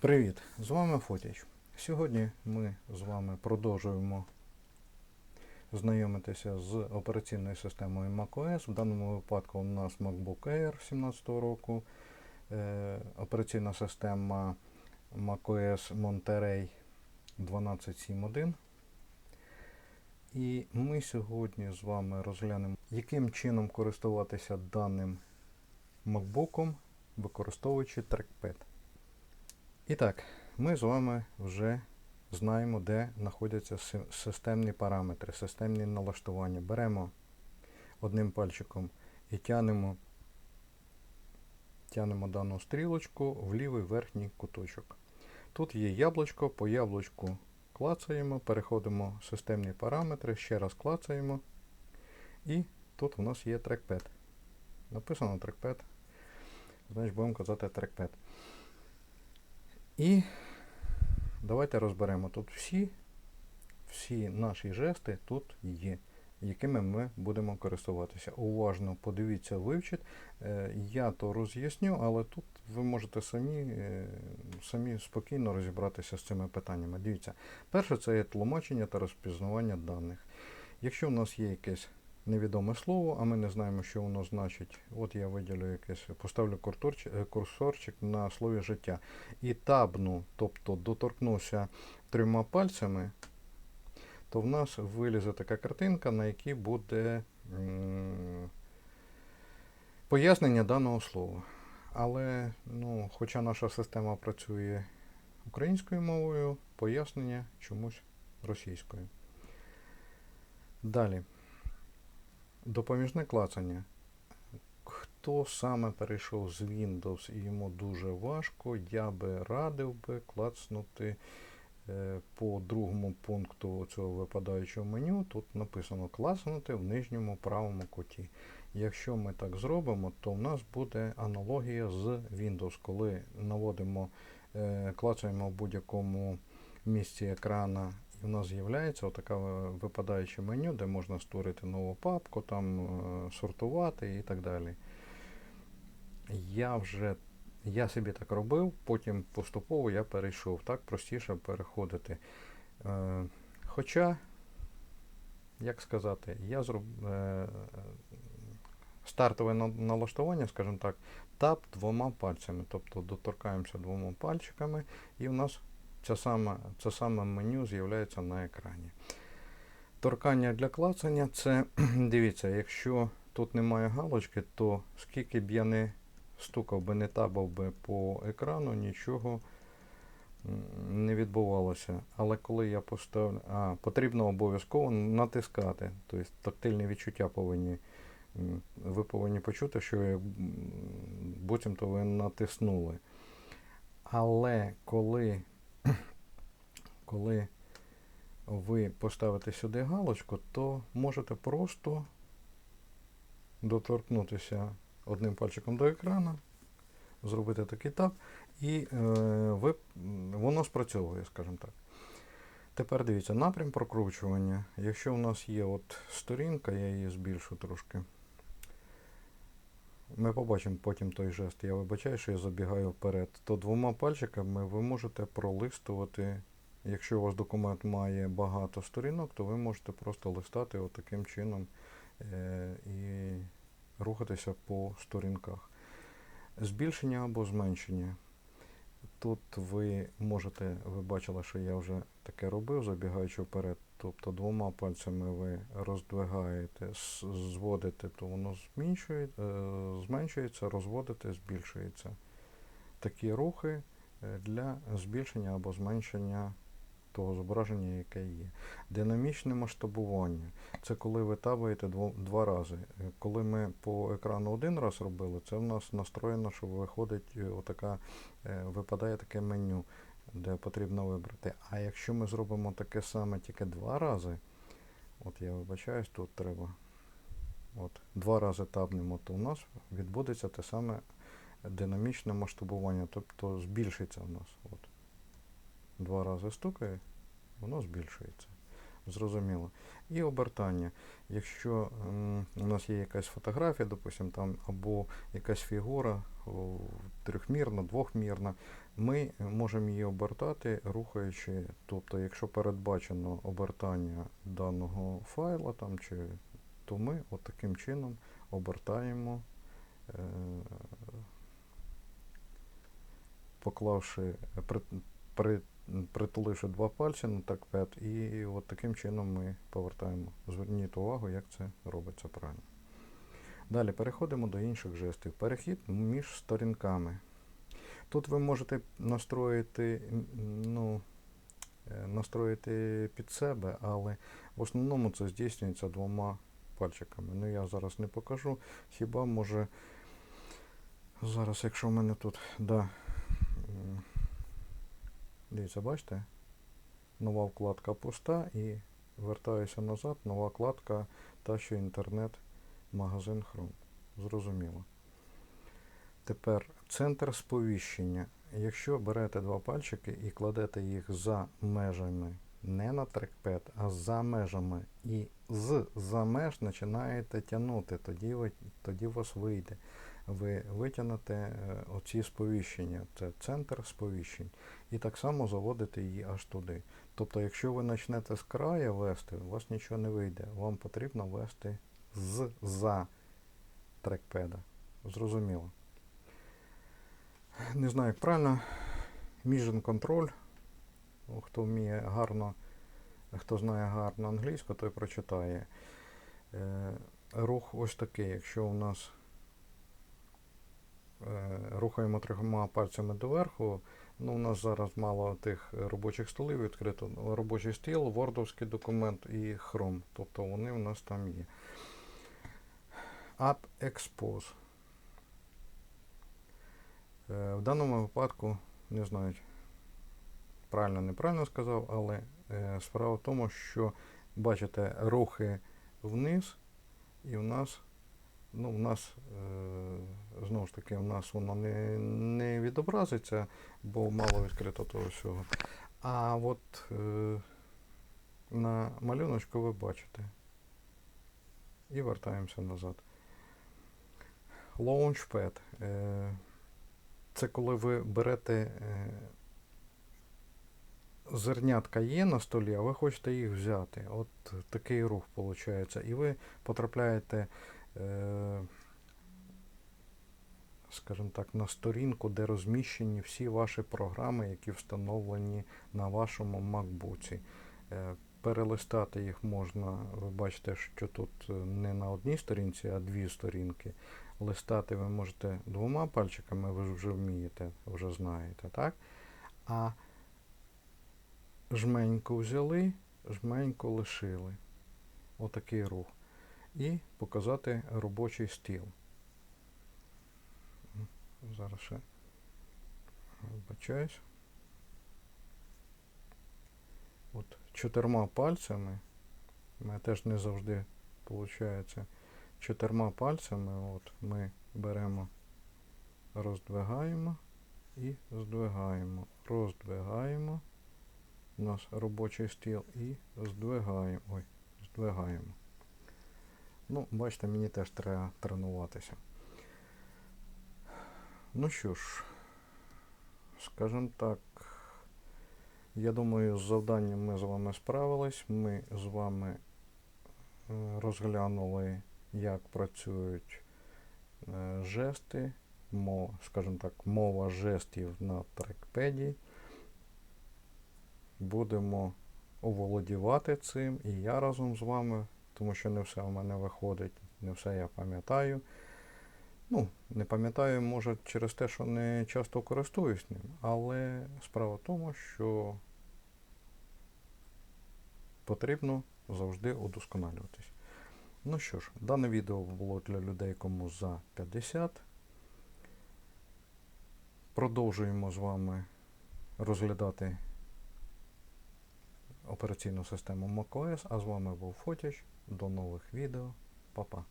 Привіт! З вами Фотіч. Сьогодні ми з вами продовжуємо знайомитися з операційною системою macOS. В даному випадку у нас MacBook Air 2017 року, е, операційна система macOS Monterey 12.7.1. І ми сьогодні з вами розглянемо, яким чином користуватися даним MacBook, використовуючи трекпед. І так, ми з вами вже знаємо, де знаходяться системні параметри, системні налаштування. Беремо одним пальчиком і тянемо, тянемо дану стрілочку в лівий верхній куточок. Тут є яблучко, по яблучку клацаємо, переходимо в системні параметри, ще раз клацаємо. І тут у нас є трекпед. Написано трекпед. Значить, будемо казати трекпед. І давайте розберемо тут всі, всі наші жести тут є, якими ми будемо користуватися. Уважно подивіться, вивчіть. Е, Я то роз'ясню, але тут ви можете самі, е, самі спокійно розібратися з цими питаннями. Дивіться, перше це є тлумачення та розпізнавання даних. Якщо в нас є якесь невідоме слово, а ми не знаємо, що воно значить, от я виділю якесь, поставлю курсорчик, курсорчик на слові життя і табну, тобто доторкнуся трьома пальцями, то в нас вилізе така картинка, на якій буде пояснення даного слова. Але, ну, хоча наша система працює українською мовою, пояснення чомусь російською. Далі. Допоміжне клацання. Хто саме перейшов з Windows і йому дуже важко, я би радив би клацнути е, по другому пункту цього випадаючого меню. Тут написано клацнути в нижньому правому куті. Якщо ми так зробимо, то в нас буде аналогія з Windows, коли наводимо, е, клацаємо в будь-якому місці екрана і в нас з'являється отаке випадаюче меню, де можна створити нову папку, там е, сортувати і так далі. Я вже я собі так робив, потім поступово я перейшов. Так простіше переходити. Е, хоча, як сказати, я зроб, е, стартове налаштування, скажімо так, тап двома пальцями. Тобто доторкаємося двома пальчиками, і в нас це саме, це саме меню з'являється на екрані. Торкання для клацання це, дивіться, якщо тут немає галочки, то скільки б я не стукав би, не табав би по екрану, нічого не відбувалося. Але коли я поставлю, а, потрібно обов'язково натискати. Тобто тактильні відчуття повинні. Ви повинні почути, що буцімто ви натиснули. Але коли коли ви поставите сюди галочку, то можете просто доторкнутися одним пальчиком до екрану, зробити такий тап, і е, ви, воно спрацьовує, скажімо так. Тепер дивіться, напрям прокручування. Якщо у нас є от сторінка, я її збільшу трошки. Ми побачимо потім той жест. Я вибачаю, що я забігаю вперед. То двома пальчиками ви можете пролистувати. Якщо у вас документ має багато сторінок, то ви можете просто листати отаким чином е, і рухатися по сторінках. Збільшення або зменшення. Тут ви можете, ви бачили, що я вже таке робив, забігаючи вперед. Тобто двома пальцями ви роздвигаєте, зводите, то воно зменшує, е, зменшується, розводите, збільшується. Такі рухи е, для збільшення або зменшення того зображення, яке є. Динамічне масштабування це коли ви табаєте два рази. Е, Коли ми по екрану один раз робили, це в нас настроєно, що виходить е, отака, е, випадає таке меню, де потрібно вибрати. А якщо ми зробимо таке саме тільки два рази, от я вибачаюсь, тут треба. От, два рази табнемо, то у нас відбудеться те саме динамічне масштабування, тобто збільшиться у нас. От. Два рази стукає, воно збільшується. Зрозуміло. І обертання. Якщо у нас є якась фотографія, допустим, там або якась фігура трьохмірна, двохмірна, ми можемо її обертати, рухаючи. Тобто, якщо передбачено обертання даного файла, там, чи, то ми от таким чином обертаємо, е, поклавши, при, при, притуливши два пальці на такпад, і от таким чином ми повертаємо. Зверніть увагу, як це робиться правильно. Далі переходимо до інших жестів. Перехід між сторінками. Тут ви можете настроїти, ну, е, настроїти під себе, але в основному це здійснюється двома пальчиками. Ну я зараз не покажу. Хіба може зараз, якщо в мене тут, да, дивіться, бачите? Нова вкладка пуста і вертаюся назад, нова вкладка та що інтернет, магазин Chrome. Зрозуміло. Тепер центр сповіщення. Якщо берете два пальчики і кладете їх за межами, не на трекпед, а за межами, і з за меж починаєте тягнути, тоді, тоді у вас вийде. Ви витягнете е, оці сповіщення, це центр сповіщень. І так само заводите її аж туди. Тобто, якщо ви почнете з краю вести, у вас нічого не вийде. Вам потрібно вести з за трекпеда. Зрозуміло. Не знаю, як правильно. Control. Ну, Хто вміє гарно, хто знає гарно англійську, той прочитає. Е, рух ось такий. Якщо у нас рухаємо трьома пальцями доверху, ну, у нас зараз мало тих робочих столів відкрито. Робочий стіл, вордовський документ і Chrome. Тобто вони у нас там є. Up Expose. Е, В даному випадку, не знаю, правильно неправильно сказав, але е, справа в тому, що бачите рухи вниз, і в нас, ну, в нас, е, знову ж таки, в нас воно не, не відобразиться, бо мало відкрито того всього. А от е, на малюночку ви бачите. І вертаємося назад. Launchpad. Е, це коли ви берете зернятка є на столі, а ви хочете їх взяти. От такий рух виходить. І ви потрапляєте, скажімо так, на сторінку, де розміщені всі ваші програми, які встановлені на вашому MacBook. Е, Перелистати їх можна, ви бачите, що тут е, не на одній сторінці, а дві сторінки. Листати ви можете двома пальчиками, ви вже вмієте, вже знаєте, так? А жменьку взяли, жменьку лишили. Отакий рух. І показати робочий стіл. Зараз ще вибачаюсь. От чотирма пальцями. Мене теж не завжди виходить. Чотирма пальцями от ми беремо, роздвигаємо і здвигаємо. Роздвигаємо. У нас робочий стіл і здвигаємо. Ой, здвигаємо. Ну, бачите, мені теж треба тренуватися. Ну що ж, скажімо так, я думаю, з завданням ми з вами справились. Ми з вами е, розглянули, як працюють е, жести, мо, скажімо так, мова жестів на трекпеді. Будемо оволодівати цим і я разом з вами, тому що не все в мене виходить, не все я пам'ятаю. Ну, не пам'ятаю, може, через те, що не часто користуюсь ним, але справа в тому, що потрібно завжди удосконалюватись. Ну що ж, дане відео було для людей, кому за 50. Продовжуємо з вами розглядати операційну систему macOS, а з вами був Фотіч. До нових відео. Па-па.